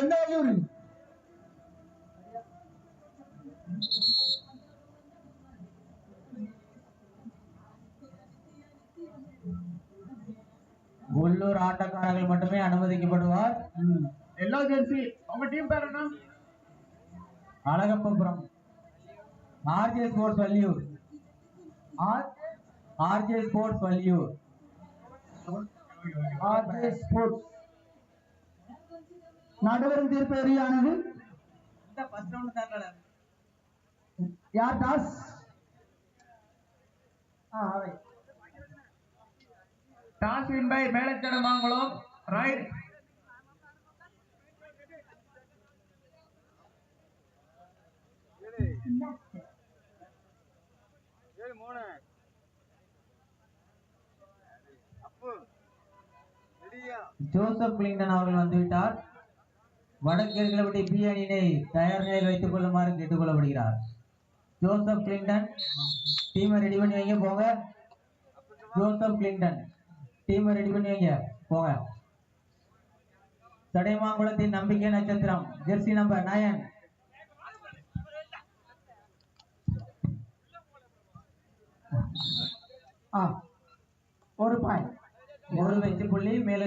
எந்த வழியூர் உள்ளூர் ஆட்டக்காரர்கள் மட்டுமே அனுமதிக்கப்படுவார். எல்லோ ஜெர்சி உங்க டீம் பேர் என்ன? Alagappapuram RJ sports Valliyoor. R? RJ sports Valliyoor. RJ sports. நடுவரும் தீர்ப்பு எரியானது யார் toss? Toss win by Melachadamankulam right மூணு. ஜோசப் கிளிங்டன் அவர்கள் வந்துவிட்டார். வடக்கிழக்கிழப்பட்டி பி அணியினை தயார் நிலையில் வைத்துக் கொள்ளுமாறு கேட்டுக்கொள்ளப்படுகிறார். ஜோசப் கிளிண்டன் டீமை ரெடி பண்ணி வைங்க போங்க. ஜோசப் கிளிண்டன் டீமை ரெடி பண்ணி வைங்க போங்க. தடைமாங்குளத்தின் நம்பிக்கை நட்சத்திரம் ஜெர்சி நம்பர் நயன் ஒரு பாயிண்ட் ஒரு வெற்றி புள்ளி மேலே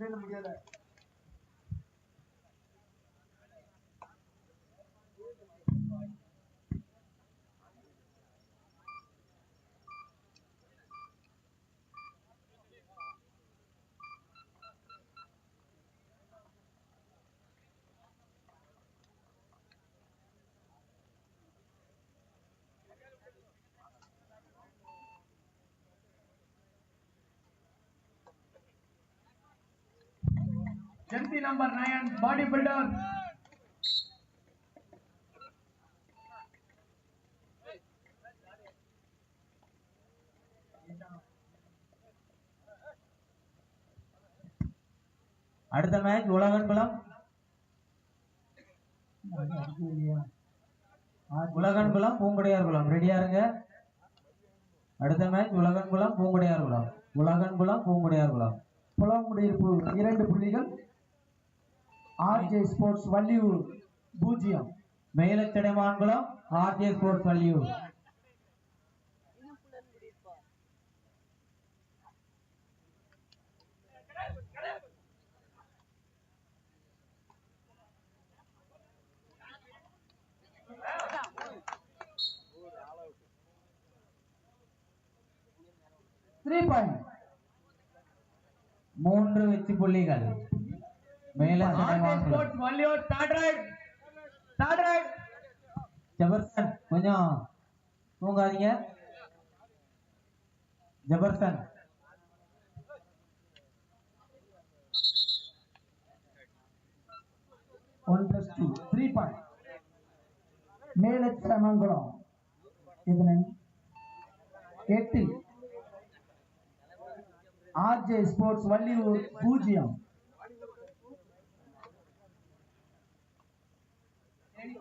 कंटेंट MP number 9 bodybuilder அடுத்த மேட்ச் உலகன்குளம் பூங்குடையார் குளம் ரெடியா இருங்க. அடுத்த மேட்ச் உலகன் குளம் பூங்குடையார் குளம் உலகன் குளம் பூங்குடையார் குளம் புலங்குடியிருப்பு இரண்டு புள்ளிகள். ஆர்ஜே ஸ்போர்ட்ஸ் வள்ளியூர் பூஜ்ஜியம். Melachadaimankulam RJ sports Valliyoor. Three point மூன்று வெற்றி புள்ளிகள். Melachadaimankulam sports Valliyoor third right third right Jefferson கொஞ்சம் தூங்காதீங்க Jefferson one plus two three point Melachamankulam இதனை எட்டு ஆர்ஜே ஸ்போர்ட்ஸ் வள்ளியூர் பூஜ்ஜியம் தம்பி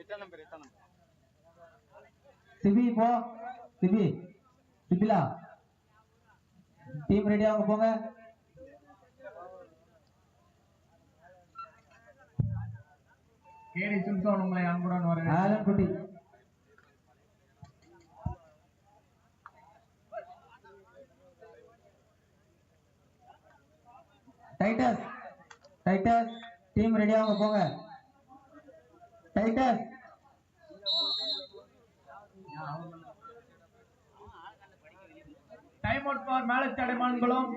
எட்டாம் நம்பர் எட்டாம் நம்பர் சிபி போ. சிபி. சிபிலா. டீம் ரெடி அவங்க போங்க. கேடி சுல்தான் உங்களை அன்புடன் வரவேன் குட்டி. டைட்டஸ் டைட்டஸ் டீம் ரெடியாக போங்க. டைட்டஸ். டைம் அவுட் ஃபார் மேலஸ் தடைமான்களும்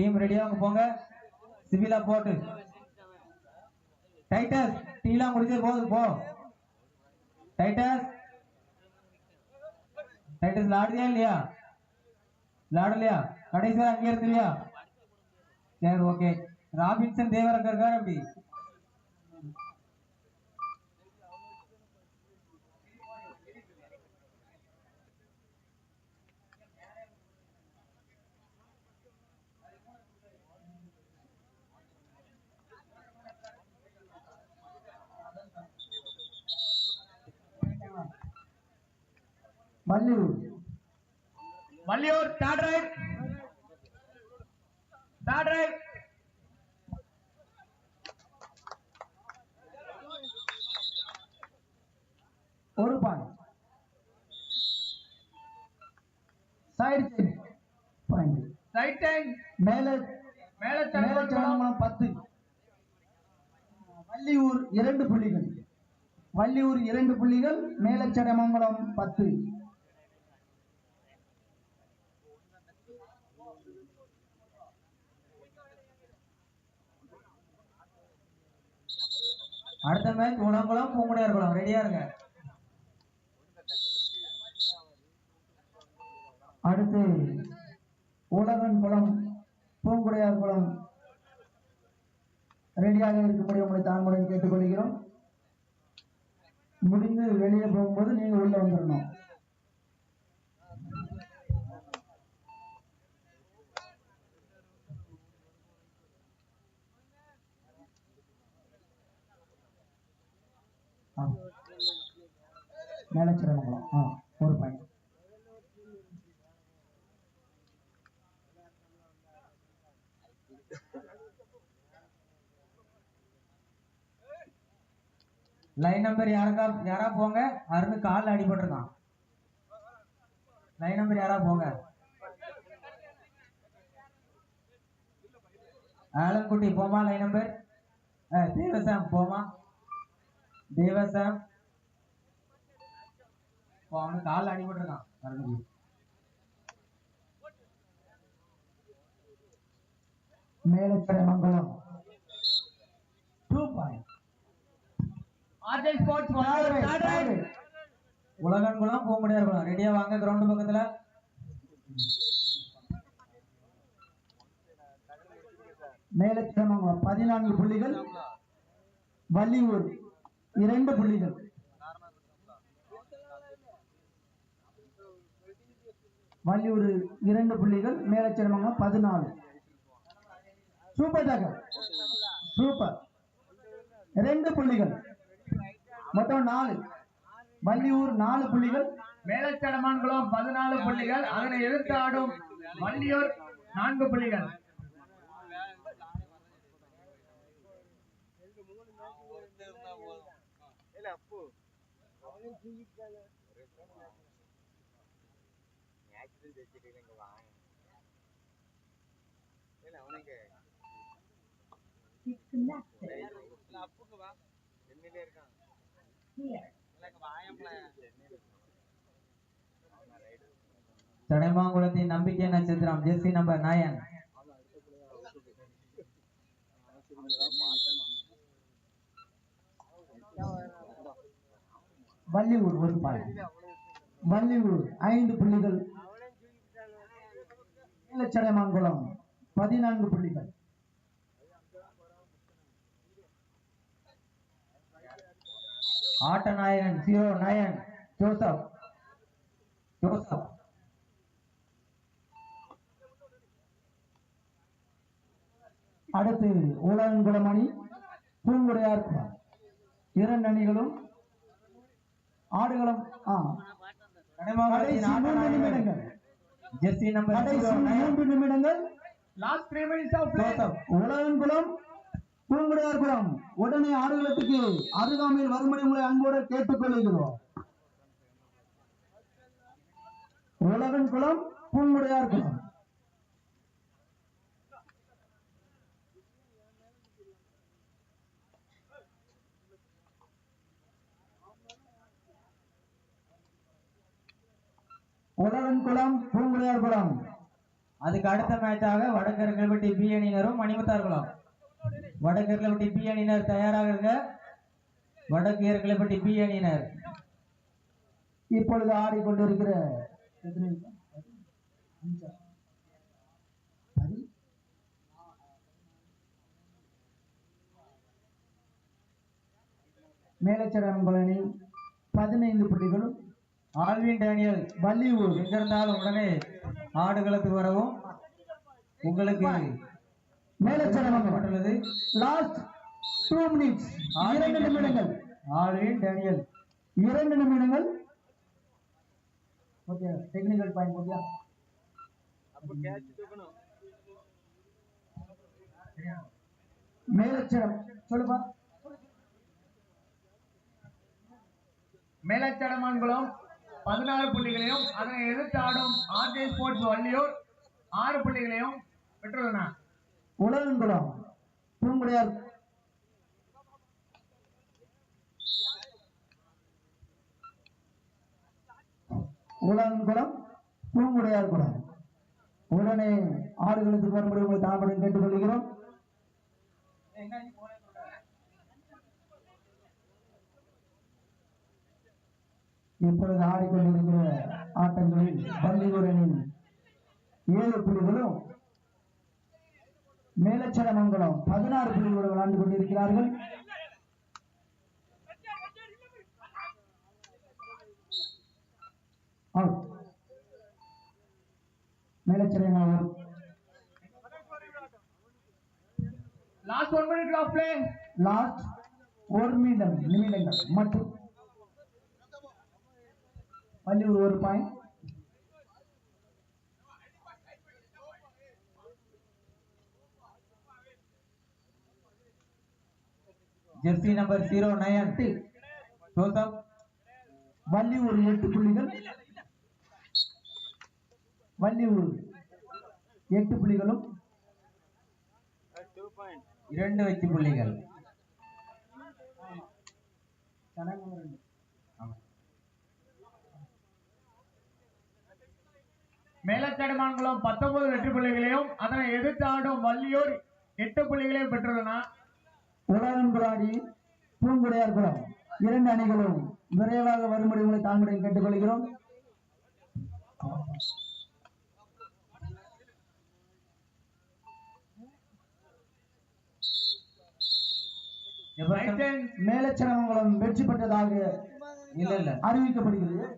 டீம் ரெடியாக போங்க. சிவிலா போட்டு. டைட்டஸ் டீலாம் முடிஞ்சே போகுது போ. டைட்டஸ் டைட்டஸ் லாடுதியா இல்லையா? லாடலையா கடைசி அங்கே இருந்து இல்லையா சரி ஓகே ராபின்சன் தேவரங்க இருக்காரு அப்படி. Valliyoor Valliyoor third right third right ஒரு பாயிண்ட் சைடு மேல பத்து. வள்ளியூர் இரண்டு புள்ளிகள். வள்ளியூர் இரண்டு புள்ளிகள் மேலச்சடமங்கலம் பத்து. அடுத்த மேட்ச் உடம்புலம் பூங்குடையார் குளம். ரெடியா இருங்க. அடுத்து உலகன் குளம் பூங்குடையார் குளம். ரெடியாக இருக்கும்படி உங்களை தாங்களுடன் கேட்டுக்கொள்கிறோம். முடிந்து வெளியே போகும்போது நீங்க உள்ள வந்துடணும் ஆ. மேலச்சிரமங்கலம் ஆ ஒரு பாயிண்ட் லைன் நம்பர் யாருக்கா யாரா போங்க? அருண் கால் அடிபட்டிருக்கான். லைன் நம்பர் யாரா போங்க? ஆலங்குட்டி போமா லைன் நம்பர் தேவசாம் போமா தேவசாம். அவனுக்கு கால் அடிபட்டிருக்கான். அருணுக்கு Melachiramangalam two point. RJ sports போக முடியாது குளம் ரெடியா வாங்க கிரவுண்ட் பக்கத்துல. மேலச்சிரமங்கலம் பதினான்கு புள்ளிகள். வள்ளியூர். இரண்டு புள்ளிகள். வள்ளியூர் இரண்டு புள்ளிகள் மேலச்சிரமங்கலம் பதினாலு. சூப்பர் டகர் சூப்பர் ரெண்டு புள்ளிகள். மொத்தம் நாலு. வள்ளியூர் நாலு புள்ளிகள் மேலச்சடமான்குளம் பதினாலு புள்ளிகள் அதனை எதிர்த்து ஆடும் வள்ளியூர் நான்கு புள்ளிகள். இல்ல அப்பு ஆக்சிடென்ட் வாங்க அவனுக்கு அப்புக்கு வா சென்னையில இருக்கான் சடைமாங்குளத்தின் நம்பிக்கை நட்சத்திரம். ஜெர்சி நம்பர் நயன் வள்ளியூர் ஒரு பாயிண்ட் வள்ளியூர் ஐந்து புள்ளிகள் நீலச்சடைமாங்குளம் பதினான்கு புள்ளிகள். ஆட்டநாயகன் ஜீரோ நயன் ஜோசப். ஜோசப். அடுத்து ஊழங்குளம் அணி பூங்குடையார் இரண்டு அணிகளும் ஆடுகளம் ஆ. கடைசி மூன்று நிமிடங்கள். ஜெர்சி நம்பர் கடைசி 09 மூன்று நிமிடங்கள். Last three minutes of play Ulagankulam Poonkudaiyarkulam உடனே ஆடுகளத்துக்கு அருகாமையில் வரும்படி உங்களை அன்போடு கேட்டுக்கொள்கிறோம். உலகன்குளம் பூங்குடையார்குளம் உலகன்குளம் ஏற்படும் அதுக்கு அடுத்த மேட்சாக வடக்கர்களப்பட்டி பி அணியினரும் மணிமுத்தார்களும் வடக்கர்களப்பட்டி பி அணியினர் தயாராக இருக்க வடக்கு ஏற்களப்பட்டி பி அணியினர். இப்பொழுது ஆடிக்கொண்டிருக்கிற எத்தனை பதினைந்து புள்ளிகளும் ஆல்வின் டேனியல் வள்ளியூர் எங்கிருந்தாலும் உடனே ஆடுகளத்துக்கு வரவும் உங்களுக்கு மேலச்சரமங்கலம் பட்டுள்ளது லாஸ்ட் டூ மினிட்ஸ் இரண்டு நிமிடங்கள். Alvin Daniel. இரண்டு நிமிடங்கள். ஓகே டெக்னிக்கல் பாயிண்ட் ஓகே அப்ப கேட்ச் தூக்கணும். மேலச்சரம் சொல்லுப்பா. மேலச்சடமான்குளம் பதினாறு புள்ளிகளையும் அதனை எதிர்த்து ஆடும் ஆர்ஜே ஸ்போர்ட்ஸ் வள்ளியூர். ஆறு புள்ளிகளையும் பெற்றுள்ளன உலகங்குளம் பூங்குடையார் உலகங்குளம் பூங்குடையார் குளம் உடனே ஆடுகளுக்கு வரும்படி உங்களை தாமடம் கேட்டுக்கொள்கிறோம். இப்பொழுது ஆடிக்கொண்டிருக்கிற ஆட்டங்களில் பள்ளியூரனின் ஏழு புள்ளிகளும் மேலச்சரமங்கலம் பதினாறு புள்ளிகளோடு விளையாண்டு கொண்டிருக்கிறார்கள். Out. Last one minute of play last ஒரு நிமிடம் நிமிடங்கள். மட்டும் வள்ளியூர் ஒரு point jersey number zero nine Joseph Valliyoor எட்டு புள்ளிகள் வள்ளியூர் எட்டு புள்ளிகளும் டூ பாயிண்ட் இரண்டு வெற்றி புள்ளிகள் மேலச்சடமான்குளம் பத்தொன்பது வெற்றி புள்ளிகளையும் அதனை எதிர்த்து ஆடும் வள்ளியூர் எட்டு புள்ளிகளையும் பெற்றுள்ளன. உலகன்குளாடி பூங்குடையார் குளம் இரண்டு அணிகளும் விரைவாக வரும்படி உங்களை தாங்களுடைய கேட்டுக்கொள்கிறோம். ஜெபர்சன் மேலச்சரமங்கலம் வெற்றி பெற்றதாக அறிவிக்கப்படுகிறது.